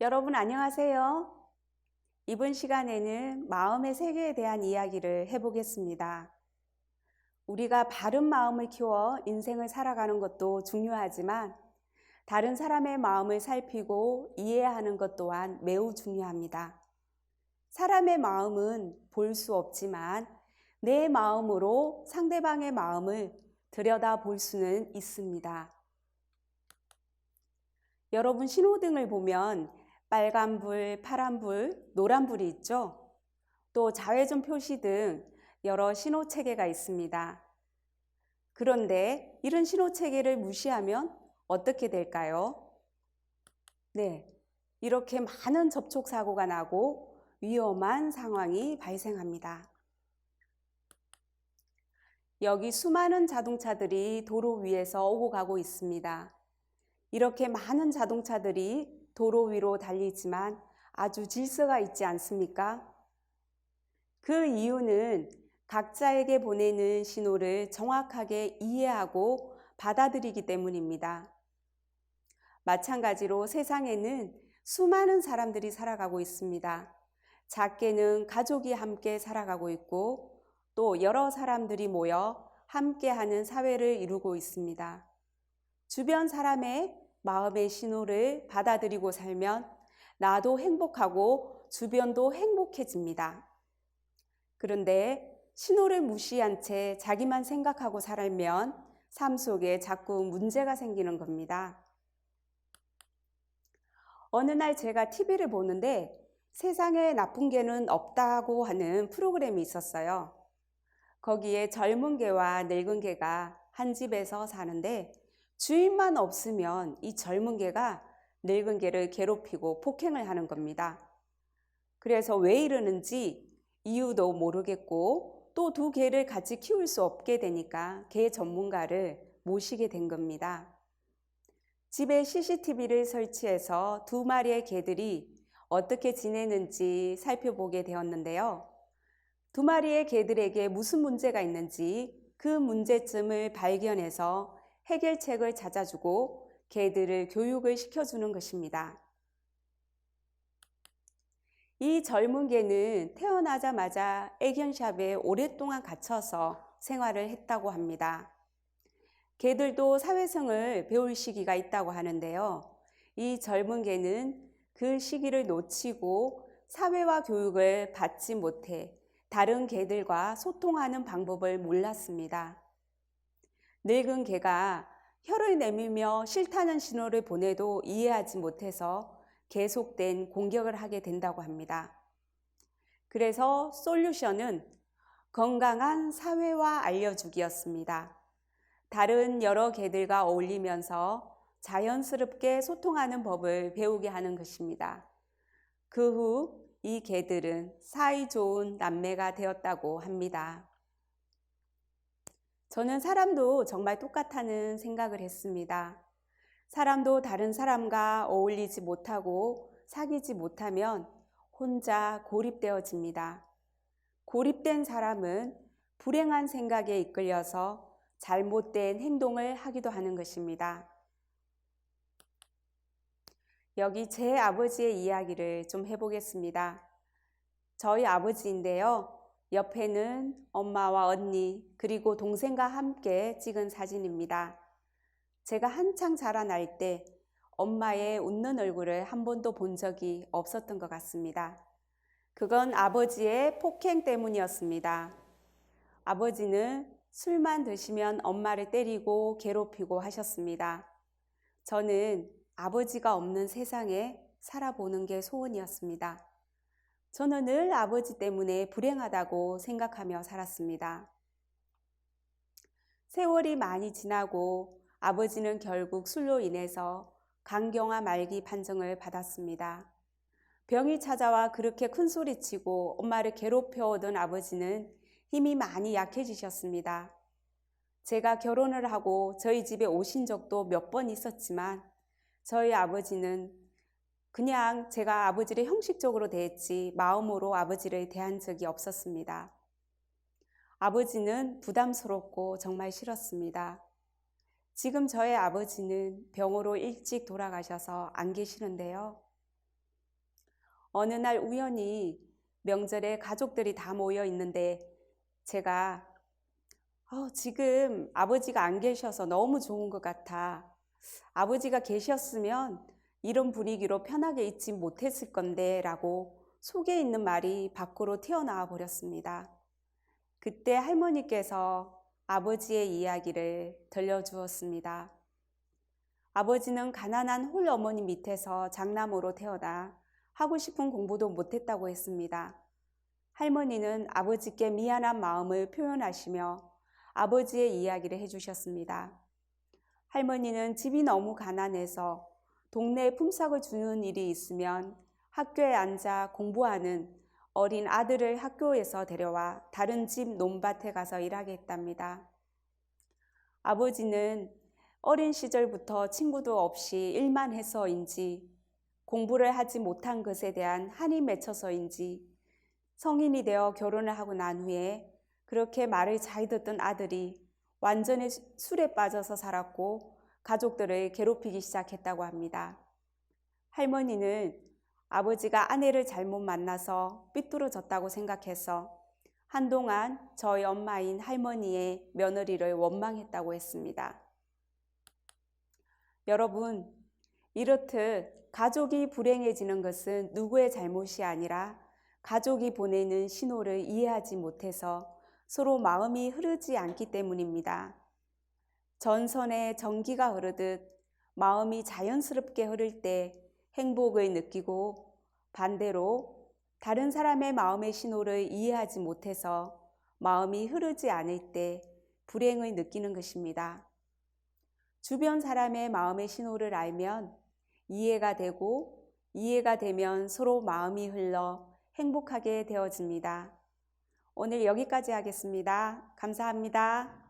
여러분 안녕하세요. 이번 시간에는 마음의 세계에 대한 이야기를 해보겠습니다. 우리가 바른 마음을 키워 인생을 살아가는 것도 중요하지만 다른 사람의 마음을 살피고 이해하는 것 또한 매우 중요합니다. 사람의 마음은 볼 수 없지만 내 마음으로 상대방의 마음을 들여다 볼 수는 있습니다. 여러분 신호등을 보면 빨간불, 파란불, 노란불이 있죠? 또 좌회전 표시 등 여러 신호 체계가 있습니다. 그런데 이런 신호 체계를 무시하면 어떻게 될까요? 네. 이렇게 많은 접촉 사고가 나고 위험한 상황이 발생합니다. 여기 수많은 자동차들이 도로 위에서 오고 가고 있습니다. 이렇게 많은 자동차들이 도로 위로 달리지만 아주 질서가 있지 않습니까? 그 이유는 각자에게 보내는 신호를 정확하게 이해하고 받아들이기 때문입니다. 마찬가지로 세상에는 수많은 사람들이 살아가고 있습니다. 작게는 가족이 함께 살아가고 있고 또 여러 사람들이 모여 함께하는 사회를 이루고 있습니다. 주변 사람의 마음의 신호를 받아들이고 살면 나도 행복하고 주변도 행복해집니다. 그런데 신호를 무시한 채 자기만 생각하고 살면 삶 속에 자꾸 문제가 생기는 겁니다. 어느 날 제가 TV를 보는데 세상에 나쁜 개는 없다고 하는 프로그램이 있었어요. 거기에 젊은 개와 늙은 개가 한 집에서 사는데 주인만 없으면 이 젊은 개가 늙은 개를 괴롭히고 폭행을 하는 겁니다. 그래서 왜 이러는지 이유도 모르겠고 또 두 개를 같이 키울 수 없게 되니까 개 전문가를 모시게 된 겁니다. 집에 CCTV를 설치해서 두 마리의 개들이 어떻게 지내는지 살펴보게 되었는데요. 두 마리의 개들에게 무슨 문제가 있는지 그 문제점을 발견해서 해결책을 찾아주고 개들을 교육을 시켜주는 것입니다. 이 젊은 개는 태어나자마자 애견샵에 오랫동안 갇혀서 생활을 했다고 합니다. 개들도 사회성을 배울 시기가 있다고 하는데요. 이 젊은 개는 그 시기를 놓치고 사회와 교육을 받지 못해 다른 개들과 소통하는 방법을 몰랐습니다. 늙은 개가 혀를 내밀며 싫다는 신호를 보내도 이해하지 못해서 계속된 공격을 하게 된다고 합니다. 그래서 솔루션은 건강한 사회화 알려주기였습니다. 다른 여러 개들과 어울리면서 자연스럽게 소통하는 법을 배우게 하는 것입니다. 그 후 이 개들은 사이 좋은 남매가 되었다고 합니다. 저는 사람도 정말 똑같다는 생각을 했습니다. 사람도 다른 사람과 어울리지 못하고 사귀지 못하면 혼자 고립되어집니다. 고립된 사람은 불행한 생각에 이끌려서 잘못된 행동을 하기도 하는 것입니다. 여기 제 아버지의 이야기를 좀 해보겠습니다. 저희 아버지인데요. 옆에는 엄마와 언니, 그리고 동생과 함께 찍은 사진입니다. 제가 한창 자라날 때 엄마의 웃는 얼굴을 한 번도 본 적이 없었던 것 같습니다. 그건 아버지의 폭행 때문이었습니다. 아버지는 술만 드시면 엄마를 때리고 괴롭히고 하셨습니다. 저는 아버지가 없는 세상에 살아보는 게 소원이었습니다. 저는 늘 아버지 때문에 불행하다고 생각하며 살았습니다. 세월이 많이 지나고 아버지는 결국 술로 인해서 강경화 말기 판정을 받았습니다. 병이 찾아와 그렇게 큰 소리치고 엄마를 괴롭혀오던 아버지는 힘이 많이 약해지셨습니다. 제가 결혼을 하고 저희 집에 오신 적도 몇 번 있었지만 저희 아버지는 그냥 제가 아버지를 형식적으로 대했지 마음으로 아버지를 대한 적이 없었습니다. 아버지는 부담스럽고 정말 싫었습니다. 지금 저의 아버지는 병으로 일찍 돌아가셔서 안 계시는데요. 어느 날 우연히 명절에 가족들이 다 모여 있는데 제가 어, 지금 아버지가 안 계셔서 너무 좋은 것 같아. 아버지가 계셨으면 이런 분위기로 편하게 있지 못했을 건데 라고 속에 있는 말이 밖으로 튀어나와 버렸습니다. 그때 할머니께서 아버지의 이야기를 들려주었습니다. 아버지는 가난한 홀 어머니 밑에서 장남으로 태어나 하고 싶은 공부도 못했다고 했습니다. 할머니는 아버지께 미안한 마음을 표현하시며 아버지의 이야기를 해주셨습니다. 할머니는 집이 너무 가난해서 동네에 품삯을 주는 일이 있으면 학교에 앉아 공부하는 어린 아들을 학교에서 데려와 다른 집 논밭에 가서 일하게 했답니다. 아버지는 어린 시절부터 친구도 없이 일만 해서인지 공부를 하지 못한 것에 대한 한이 맺혀서인지 성인이 되어 결혼을 하고 난 후에 그렇게 말을 잘 듣던 아들이 완전히 술에 빠져서 살았고 가족들을 괴롭히기 시작했다고 합니다. 할머니는 아버지가 아내를 잘못 만나서 삐뚤어졌다고 생각해서 한동안 저희 엄마인 할머니의 며느리를 원망했다고 했습니다. 여러분, 이렇듯 가족이 불행해지는 것은 누구의 잘못이 아니라 가족이 보내는 신호를 이해하지 못해서 서로 마음이 흐르지 않기 때문입니다. 전선에 전기가 흐르듯 마음이 자연스럽게 흐를 때 행복을 느끼고 반대로 다른 사람의 마음의 신호를 이해하지 못해서 마음이 흐르지 않을 때 불행을 느끼는 것입니다. 주변 사람의 마음의 신호를 알면 이해가 되고 이해가 되면 서로 마음이 흘러 행복하게 되어집니다. 오늘 여기까지 하겠습니다. 감사합니다.